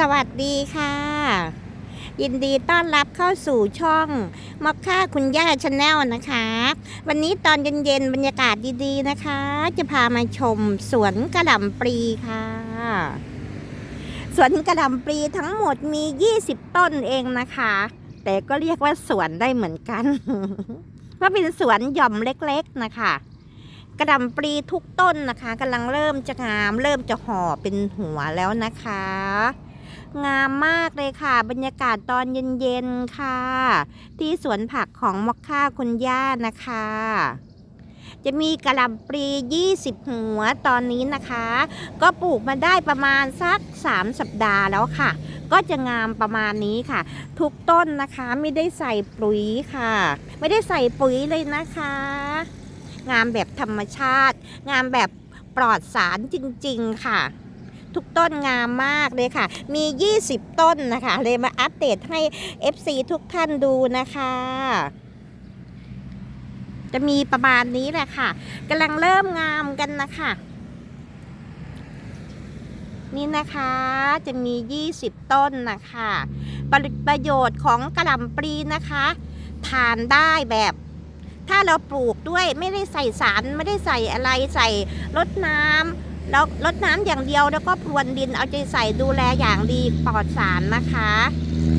สวัสดีค่ะ ยินดีต้อนรับเข้าสู่ช่องมอคค่าคุณย่าชาแนลนะคะ วันนี้ตอนเย็นๆบรรยากาศดีๆนะคะ จะพามาชมสวนกระหล่ำปลีค่ะ สวนกระหล่ำปลีทั้งหมดมี 20 ต้นเองนะคะ แต่ก็เรียกว่าสวนได้เหมือนกันเพราะเป็นสวนหย่อมเล็กๆนะคะกระหล่ำปลีทุกต้นนะคะกำลังเริ่มจะงาม เริ่มจะห่อเป็นหัวแล้วนะคะ งามมากเลยค่ะ บรรยากาศตอนเย็นๆค่ะ ที่สวนผักของมอคค่าคุณย่านะคะ จะมีกระหล่ำปลี20 หัวตอนนี้นะคะ ก็ปลูกมาได้ประมาณสัก 3 สัปดาห์แล้วค่ะ ก็จะงามประมาณนี้ค่ะ ทุกต้นนะคะไม่ได้ใส่ปุ๋ยค่ะ ไม่ได้ใส่ปุ๋ยเลยนะคะ งามแบบธรรมชาติ งามแบบปลอดสารจริงๆค่ะ ทุกต้นงามมากเลยค่ะ มี 20 ต้นนะคะ เลยมาอัปเดตให้ FC ทุกท่านดูนะคะจะมีประมาณนี้แหละค่ะกำลังเริ่มงามกันนะคะ นี่นะคะจะมี 20 ต้นนะคะประประโยชน์ของกระหล่ำปลีนะคะ ทานได้แบบ ถ้าเราปลูกด้วยไม่ได้ใส่สารไม่ได้ใส่อะไรใส่รดน้ำ แล้วรดน้ำอย่างเดียวแล้วก็พรวนดินเอาใจใส่ดูแลอย่างดีปลอดสารนะคะ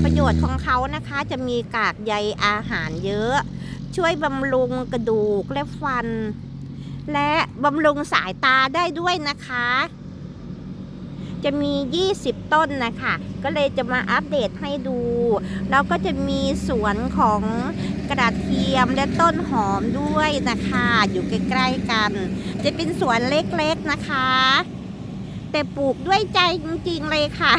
ประโยชน์ของเขานะคะจะมีกากใยอาหารเยอะ ช่วยบำรุงกระดูกและฟัน และบำรุงสายตาได้ด้วยนะคะ จะมี 20 ต้นนะคะ ก็เลยจะมาอัปเดตให้ดู แล้วก็จะมีสวนของกระเทียมและต้นหอมด้วยนะคะ อยู่ใกล้ๆกัน จะเป็นสวนเล็กๆนะคะ แต่ปลูกด้วยใจจริงๆเลยค่ะ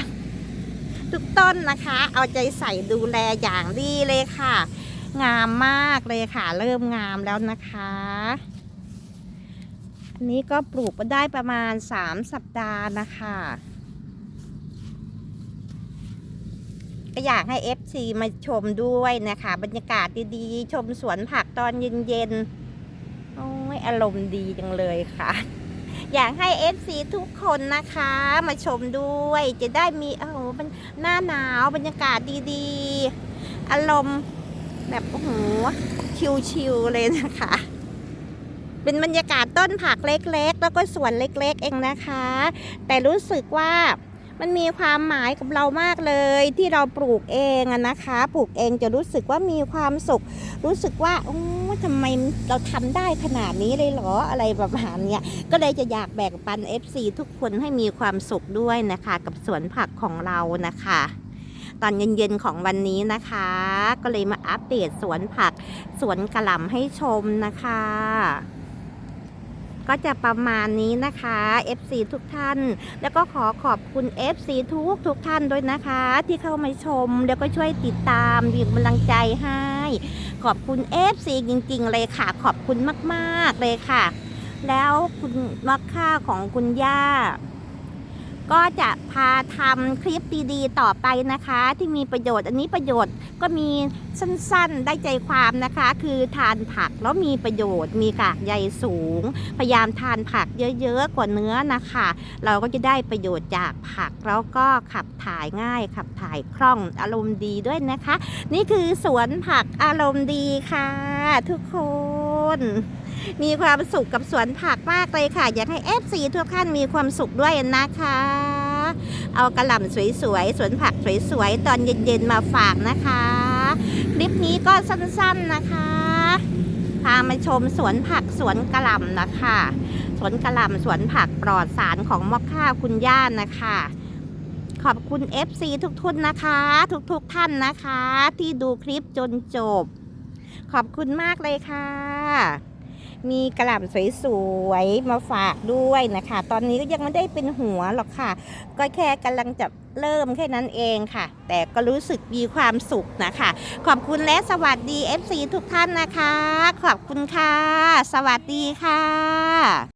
ทุกต้นนะคะ เอาใจใส่ดูแลอย่างดีเลยค่ะ งามมากเลยค่ะ เริ่มงามแล้วนะคะอันนี้ก็ปลูกได้ประมาณ 3 สัปดาห์นะคะ ก็อยากให้ FC มาชมด้วยนะคะ บรรยากาศดีๆ ชมสวนผักตอนเย็นๆโอ้ยอารมณ์ดีจังเลยค่ะ อยากให้ FC ทุกคนนะคะ มาชมด้วย จะได้มีโอ้โหมันหน้าหนาวบรรยากาศดีๆ อารมณ์แบบโอ้โหชิลๆเลยนะคะ เป็นบรรยากาศต้นผักเล็กๆ แล้วก็สวนเล็กๆ เองนะคะ แต่รู้สึกว่า มันมีความหมายกับเรามากเลยที่เราปลูกเองนะคะ ปลูกเองจะรู้สึกว่ามีความสุข รู้สึกว่าโอ้ทำไมเราทำได้ขนาดนี้เลยเหรออะไรประมาณเนี้ยก็เลยจะอยากแบ่งปัน FC ทุกคนให้มีความสุขด้วยนะคะ กับสวนผักของเรานะคะ ตอนเย็นๆของวันนี้นะคะ ก็เลยมาอัปเดตสวนผักสวนกระหล่ำให้ชมนะคะ ก็จะประมาณนี้นะคะ FC ทุกท่าน แล้วก็ขอขอบคุณ FC ทุกทุกท่านด้วยนะคะ ที่เข้ามาชม แล้วก็ช่วยติดตามมีกำลังใจให้ ขอบคุณ FC จริง ๆ เลยค่ะ ขอบคุณมาก ๆ เลยค่ะ แล้วคุณมักค่าของคุณย่า ก็จะพาทำคลิปดีๆ ต่อไปนะคะ ที่มีประโยชน์อันนี้ประโยชน์ก็มีสั้นๆ ได้ใจความนะคะ คือทานผักแล้วมีประโยชน์ มีกากใยสูง พยายามทานผักเยอะๆ กว่าเนื้อนะคะ เราก็จะได้ประโยชน์จากผักแล้วก็ขับถ่ายง่าย ขับถ่ายคล่องอารมณ์ดีด้วยนะคะ นี่คือสวนผักอารมณ์ดีค่ะ ทุกคน มีความสุขกับสวนผักมากเลยค่ะ อยากให้ FC ทุกท่านมีความสุขด้วยนะคะ เอากระหล่ำสวยๆสวนผักสวยๆตอนเย็นๆมาฝากนะคะ คลิปนี้ก็สั้นๆนะคะพามาชมสวนผักสวนกระหล่ำนะคะสวนกระหล่ำสวนผักปลอดสารของมอคค่าคุณย่านะคะ ขอบคุณ FC ทุกทุนนะคะ ทุกๆท่านนะคะ ที่ดูคลิปจนจบ ขอบคุณมากเลยค่ะ มีกระหล่ำสวยๆ มาฝากด้วยนะคะ ตอนนี้ก็ยังไม่ได้เป็นหัวหรอกค่ะ ก็แค่กำลังจะเริ่มแค่นั้นเองค่ะ แต่ก็รู้สึกมีความสุขนะคะ ขอบคุณและสวัสดี FC ทุกท่านนะคะ ขอบคุณค่ะ สวัสดีค่ะ